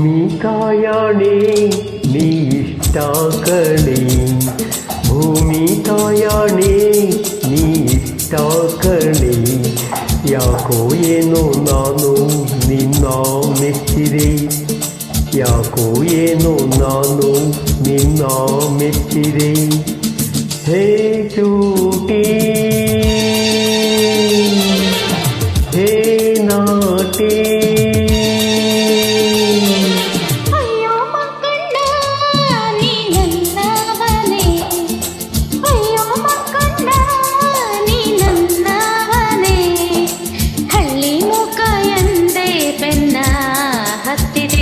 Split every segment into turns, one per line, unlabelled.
ಭೂಮಿತಾಯಣಿ ನೀಷ್ಟಾಕಣಿ ಭೂಮಿತಾಯಣಿ ನೀಷ್ಟಾಕಣಿ ಯಾಕೋ ಏನೋ ನಾನು ನಿನ್ನ ಮೆಚ್ಚಿದೆ ಯಾಕೋ ಏನೋ ನಾನು ನಿನ್ನ ಮೆಚ್ಚಿದೆ ಹೇ ಚೂಟಿ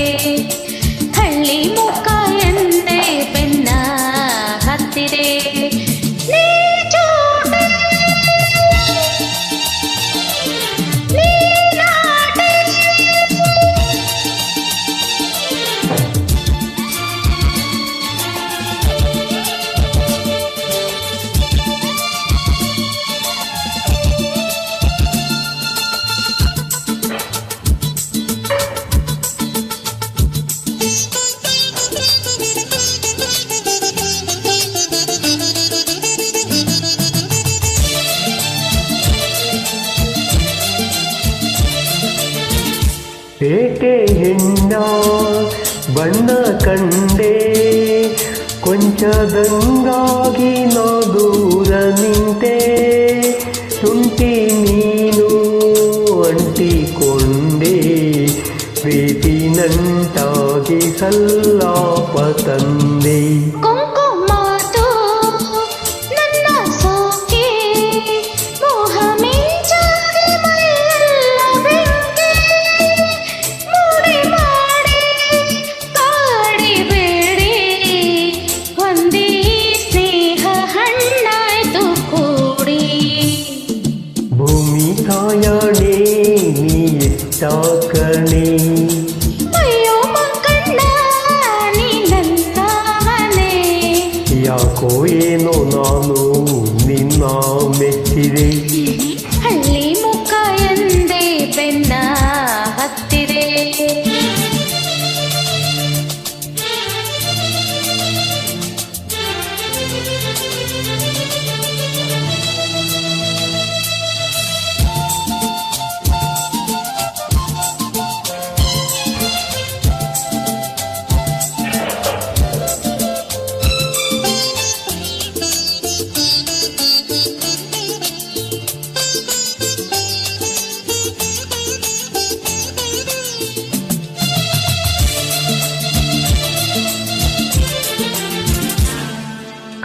Thank you.
ಪೇಟೆ ಹೆಣ್ಣ ಬಣ್ಣ ಕಂಡೆ ಕೊಂಚದಂಗಾಗಿ ನಾ ದೂರ ನಿಂತೆ ತುಂಟಿ ನೀನು ಅಂಟಿಕೊಂಡೆ ಪ್ರೀತಿ ನಂಟಾಗಿ ಸಲ್ಲಾಪ ತಂದೆ ಕಣೆ
ಅಯ್ಯೋ ಮಕ್ಕಣ್ಣ ನೀ ನನ್ನವನೇ
ಯಾಕೋ ಏನೋ ನಾನು ನಿನ್ನ ಮೆಚ್ಚಿದೆ
ಹಳ್ಳಿ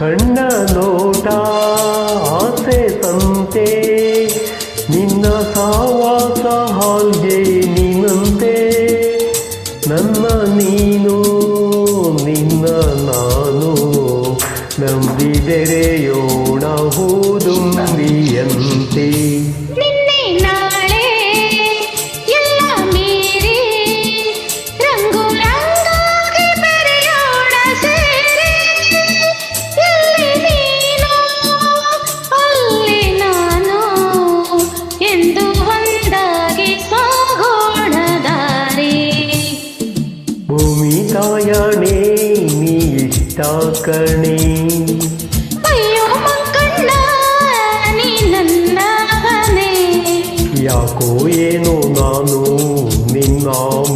ಕಣ್ಣ ನೋಟ ಆಸೆ ಸಂತೆ ನಿನ್ನ ಸಾವಾಸ ಹಾಲ್ಗೆ ನೀನಂತೆ. ನನ್ನ ನೀನು ನಿನ್ನ ನಾನು ನಂಬಿದೆರೆಯೋಣ ಹೂದುಂಬಿಯಂತೆ ಇಷ್ಟ ಕಣೆ
ಅಯ್ಯೋ ಮಕ್ಕಣ್ಣ ನೀ ನನ್ನ
ಯಾಕೋ ಏನೋ ನಾನು ನಿನ್ನ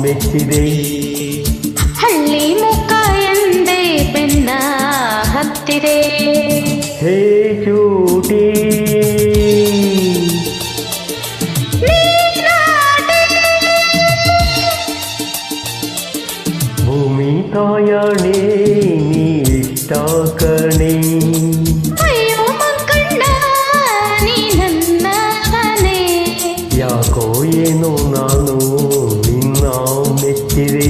ಮೆಚ್ಚಿದೆ.
ಹಳ್ಳಿ ಮುಖ ಎಂದೇ ಬೆನ್ನ ಹತ್ತಿದೆ.
ಹೇ ಚೂಟಿ. ಭೂಮಿ ತಾಯಾಣೆ.
വിട്ടാക്കണേ യാക്കോയെന്നോ നാണോ
നിന്നാം നെറ്റിരേ